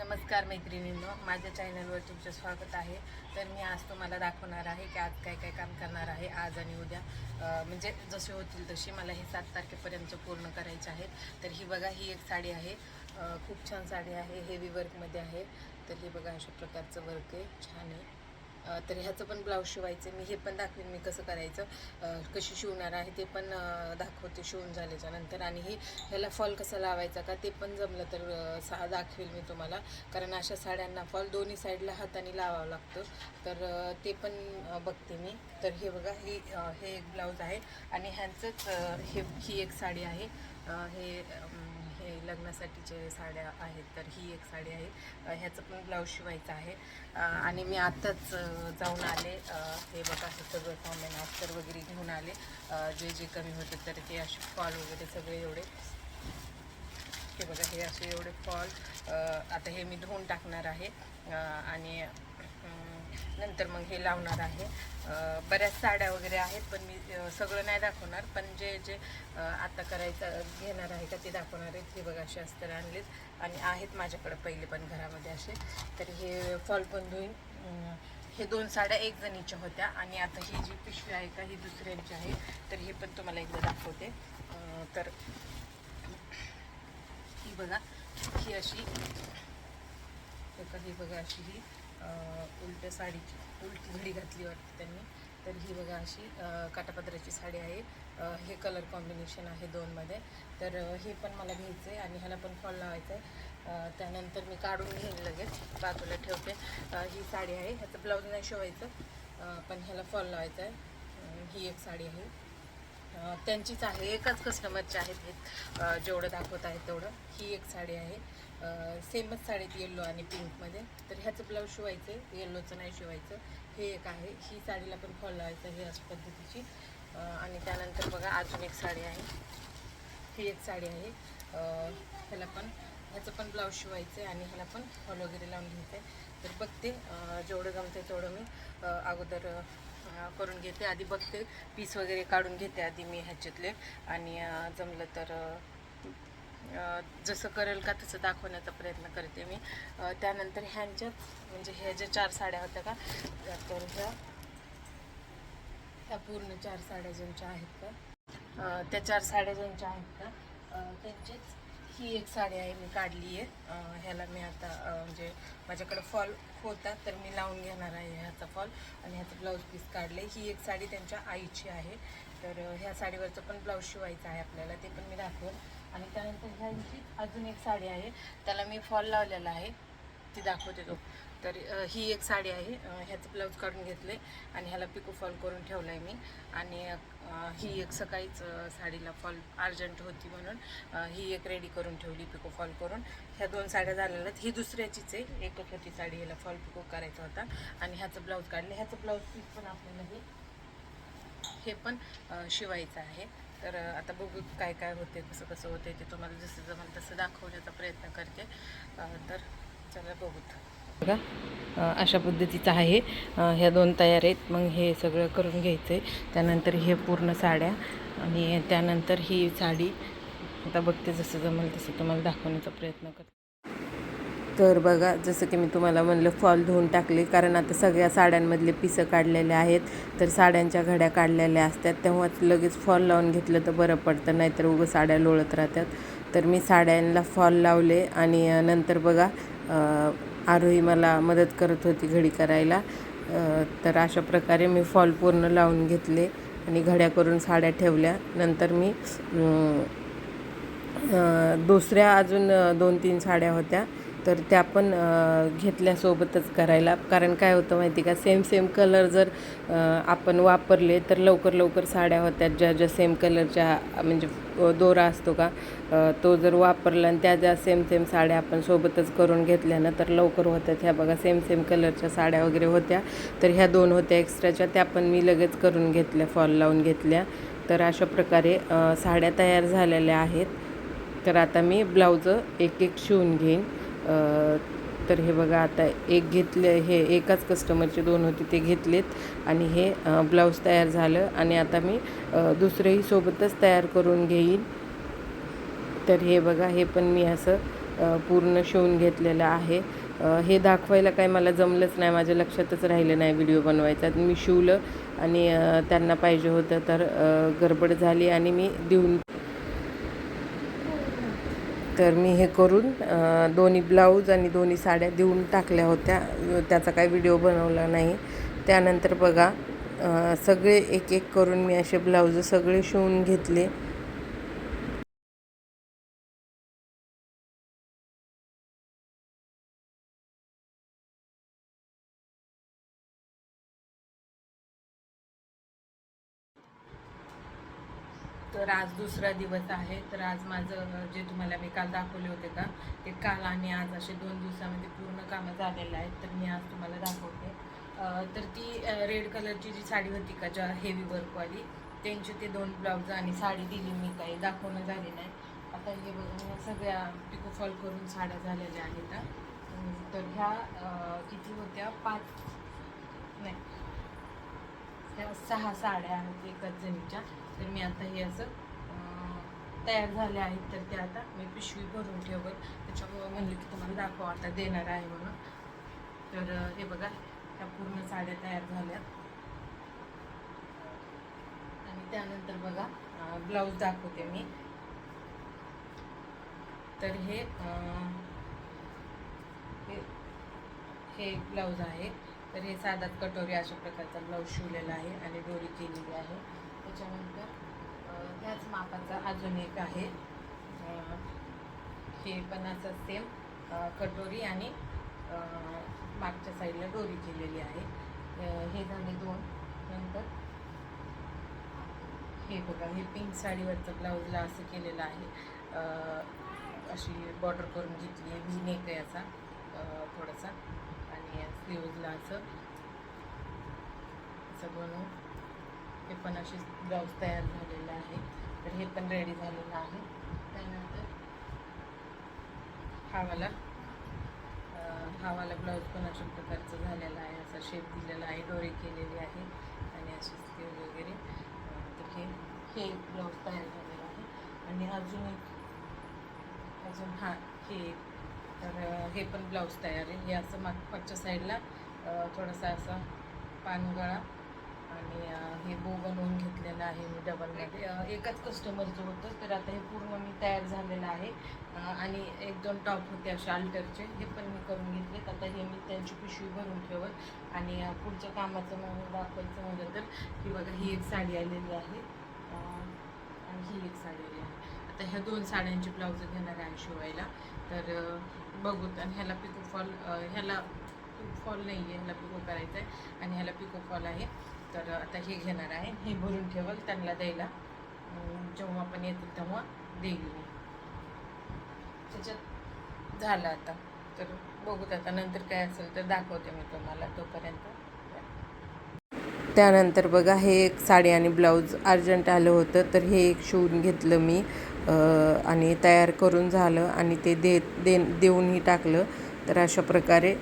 नमस्कार मैत्रिणींनो माझ्या चॅनलवर तुमचं स्वागत आहे. तर मी आज तुम्हाला दाखवणार आहे की आज काय काय काम करणार आहे. आज आणि उद्या म्हणजे जसे होतील तशी मला हे सात तारखेपर्यंत पूर्ण करायचे आहेत. तर ही बघा ही एक साडी आहे. खूप छान साडी आहे. हेवी वर्कमध्ये आहे. तर ही बघा अशा प्रकारचं वर्क आहे. छान आहे. तर ह्याचं पण ब्लाऊज शिवायचं. मी हे पण दाखवेन मी कसं करायचं. कशी शिवणार आहे ते पण दाखवते शिवून झाल्याच्यानंतर. आणि हे ह्याला फॉल कसा लावायचा का ते पण जमलं तर सहा सा दाखवेल मी तुम्हाला. कारण अशा साड्यांना फॉल दोन्ही साईडला हाताने लावावं लागतं. तर ते पण बघते मी. तर हे बघा ही हे एक ब्लाऊज आहे. आणि ह्यांचंच हे ही एक साडी आहे. हे हे लग्नासाठीचे साड्या आहेत तर ही एक साडी आहे. ह्याचं पण ब्लाऊज शिवायचं आहे. आणि मी आत्ताच जाऊन आले. हे बघा हे सगळं सामान अस्तर वगैरे घेऊन आले. जे जे कमी होते तर ते असे फॉल वगैरे सगळे एवढे. हे बघा हे असे एवढे फॉल आता हे मी धुवून टाकणार आहे. आणि नंतर मग हे लावणार आहे. बऱ्याच साड्या वगैरे आहेत पण मी सगळं नाही दाखवणार. पण जे जे आता करायचं घेणार आहे का ते दाखवणार आहेत. हे बघा असे अस्तर आणलेत. आणि आहेत माझ्याकडे पहिले पण घरामध्ये असे. तर हे फॉल पण धुईन. हे दोन साड्या एक जणीच्या होत्या. आणि आता ही जी पिशवी आहे का ही दुसऱ्यांची आहे. तर हे पण तुम्हाला एकदा दाखवते. तर ही बघा ही अशी हे का ही बघा अशी ही. उलट उलट्या साडीची उलटी घडी घातली वाटते त्यांनी. तर ही बघा अशी अं, काटापदराची साडी आहे. हे कलर कॉम्बिनेशन आहे दोनमध्ये. तर हे पण मला घ्यायचं आहे आणि ह्याला पण फॉल लावायचं आहे त्यानंतर मी काढून घेईन लगेच. बाजूला ठेवते. ही साडी आहे. ह्याचं ब्लाऊज नाही शिवायचं. पण ह्याला फॉल लावायचा आहे ही एक साडी आहे. त्यांचीच आहे. एकाच कस्टमरचे आहेत. हे जेवढं दाखवत आहे तेवढं. ही एक साडी आहे. सेमच साडीत येल्लो आणि पिंकमध्ये तर ह्याचं ब्लाऊज शिवायचं आहे येल्लोचं नाही शिवायचं. हे एक आहे. ही साडीला पण फॉल लावायचं हे अशा पद्धतीची. आणि त्यानंतर बघा अजून एक साडी आहे. ही एक साडी आहे. ह्याला पण ह्याचं पण ब्लाऊज शिवायचं आहे आणि ह्याला पण फॉल वगैरे लावून घ्यायचं आहे तर बघते जेवढं जमते तेवढं मी अगोदर करून घेते. आधी बघते पीस वगैरे काढून घेते आधी मी ह्याच्यातले. आणि जमलं तर जसं करेल का तसं दाखवण्याचा प्रयत्न करते मी. त्यानंतर ह्यांच्याच म्हणजे ह्या ज्या चार साड्या होत्या का तर ह्या ह्या पूर्ण चार साड्या ज्यांच्या आहेत का त्या चार साड्या ज्यांच्या आहेत का त्यांचीच त्यांचेच ही एक साडी आहे मी काढली आहे. ह्याला मी आता म्हणजे माझ्याकडे फॉल होता तर मी लावून घेणार आहे ह्याचा फॉल. आणि ह्याचं ब्लाऊज पीस काढले ही एक साडी त्यांच्या आईची आहे. तर ह्या साडीवरचं पण ब्लाऊज शिवायचं आहे आपल्याला ते पण मी दाखवेन. आणि त्यानंतर ह्यांची अजून एक साडी आहे. त्याला मी फॉल लावलेला आहे. ती दाखवते तो. तर ही एक साडी आहे. ह्याचं ब्लाऊज काढून घेतले आणि ह्याला पिको फॉल करून ठेवलं आहे मी. आणि ही एक सकाळीच साडीला फॉल अर्जंट होती म्हणून ही एक रेडी करून ठेवली पिको फॉल करून. ह्या दोन साड्या झालेल्या आहेत. ही दुसऱ्याचीच आहे. एकच होती साडी. ह्याला फॉल पिको करायचा होता. आणि ह्याचं ब्लाऊज काढले. ह्याचं ब्लाऊज पीस पण आपल्याला हे पण शिवायचं आहे. तर आता बघू काय काय होते कसं कसं होते ते तुम्हाला जसं जमेल तसं दाखवण्याचा प्रयत्न करते. तर चला बघूत बघा अशा पद्धतीचं आहे. ह्या दोन तयार आहेत. मग हे सगळं करून घ्यायचं आहे त्यानंतर हे पूर्ण साड्या आणि त्यानंतर ही साडी. आता बघते जसं जमेल तसं तुम्हाला दाखवण्याचा प्रयत्न करते. तर बघा जसं की मी तुम्हाला म्हणलं फॉल धुवून टाकले. कारण आता सगळ्या साड्यांमधले पिसं काढलेले आहेत. तर साड्यांच्या घड्या काढलेल्या असतात. तेव्हाच लगेच फॉल लावून घेतलं तर बरं पडतं. नाहीतर उगं साड्या लोळत राहतात. तर मी साड्यांना फॉल लावले आणि नंतर बघा आरोही मला मदत करत होती घडी करायला. तर अशा प्रकारे मी फॉल पूर्ण लावून घेतले आणि घड्या करून साड्या ठेवल्या. नंतर मी दुसऱ्या अजून दोन तीन साड्या होत्या. तर त्या पण घेतल्यासोबतच करायला. कारण काय होतं माहिती का? सेम सेम कलर जर आपण वापरले तर लवकर लवकर साड्या होत्या ज्या ज्या सेम कलरच्या म्हणजे दोरा असतो का तो जर वापरला आणि त्या ज्या सेम सेम साड्या आपण सोबतच करून घेतल्या ना तर लवकर होत्यात ह्या बघा सेम सेम कलरच्या साड्या वगैरे होत्या. तर ह्या दोन होत्या एक्स्ट्राच्या त्या पण मी लगेच करून घेतल्या फॉल लावून घेतल्या. तर अशा प्रकारे साड्या तयार झालेल्या आहेत. तर आता मी ब्लाऊज एक एक शिवून घेईन. तर हे बघा आता एक घेतले हे एकाच कस्टमरचे दोन होते ते घेतलेत. आणि हे ब्लाऊज तयार झालं. आणि आता मी दुसरेही सोबतच तयार करून घेईन. तर हे बघा हे पण मी असं पूर्ण शिवून घेतलेलं आहे. हे दाखवायला काही मला जमलंच नाही. माझ्या लक्षातच राहिलं नाही व्हिडिओ बनवायचा. मी शिवलं आणि त्यांना पाहिजे होतं तर गडबड झाली आणि मी देऊन तर मी हे करून दोन्ही ब्लाऊज आणि दोन्ही साड्या देऊन टाकल्या होत्या. त्याचा काही व्हिडिओ बनवला नाही. त्यानंतर बघा सगळे एक एक करून मी असे ब्लाऊज सगळे शिवून घेतले. तर आज दुसरा दिवस आहे. तर आज माझं जे तुम्हाला मी काल दाखवले होते का ते काल आणि आज असे दोन दिवसामध्ये पूर्ण कामं झालेलं आहेत. तर मी आज तुम्हाला दाखवते. तर ती रेड कलरची जी साडी होती का ज्या हेवी वर्कवाली त्यांचे ते दोन ब्लाऊज आणि साडी दिली मी काही दाखवणं झाली नाही. आता हे बघा सगळ्या सगळ्या पिकोफॉल करून साड्या झालेल्या आहेत. तर ह्या किती होत्या? पाच नाही त्या सहा साड्या आहेत एकाच जणीच्या. तर मी आता हे असं तयार झाल्या आहेत. तर ते आता मी पिशवी भरून ठेवत. त्याच्यामुळं म्हणलं की तुम्हाला दाखव आता देणार आहे म्हणून. तर हे बघा ह्या पूर्ण साड्या तयार झाल्या आणि त्यानंतर बघा ब्लाऊज दाखवते मी. तर हे हे हे ब्लाऊज आहे. तर हे साधात कटोरी अशा प्रकारचा ब्लाऊज शिवलेला आहे आणि दोरी केलेली आहे. त्याच्यानंतर ह्याच मापाचा अजून एक आहे. हे पण असं सेम कटोरी आणि मागच्या साईडला दोरी केलेली आहे. हे झाले दोन. नंतर हे बघा हे पिंक साडीवरचं ब्लाऊजला असं केलेलं आहे. अशी बॉर्डर करून घेतली आहे. व्ही नेक आहे याचा थोडासा. आहे स्लीवजला असं असं बनवून हे पण असे ब्लाऊज तयार झालेलं आहे. तर हे पण रेडी झालेलं आहे. त्यानंतर हा हावाला हा ब्लाऊज पण अशा प्रकारचं झालेला आहे. असा शेप दिलेला आहे डोरी केलेली आहे आणि अशी स्लीव वगैरे. तर हे हे ब्लाऊज तयार झालेलं आहे. आणि अजून एक अजून हा हे तर हे पण ब्लाऊज तयार आहे. हे असं माग मागच्या साईडला थोडासा असा पानगळा आणि हे बो बनवून घेतलेलं आहे मी डबलमध्ये. एकच कस्टमरचं होतं तर आता हे पूर्ण मी तयार झालेलं आहे. आणि एक दोन टॉप होते असे अल्टरचे हे पण मी करून घेतलेत. आता हे मी त्यांची पिशवी भरून ठेवत आणि पुढच्या कामाचं म्हणून दाखवायचं म्हटलं तर की बघा ही एक साडी आलेली आहे. आणि ही एक साडी आली आहे. आता ह्या दोन साड्यांची ब्लाऊज घेणार आहे शिवायला. तर बघूत आणि ह्याला पिको फॉल ह्याला फॉल नाही आहे ह्याला पिको करायचं आहे आणि ह्याला पिको फॉल आहे. तर आता हे घेणार आहे हे भरून ठेवल त्यांना द्यायला. जेव्हा आपण येतील तेव्हा देईल मी. त्याच्यात झालं आता. तर बघूत आता नंतर काय असेल तर दाखवते मी तुम्हाला तोपर्यंत. त्यानंतर बघा हे एक साडी आणि ब्लाऊज अर्जंट आलं होतं तर हे एक शिवून घेतलं मी. आणि तयार करून झालं आणि ते दे दे देऊनही टाकलं. तर अशा प्रकारे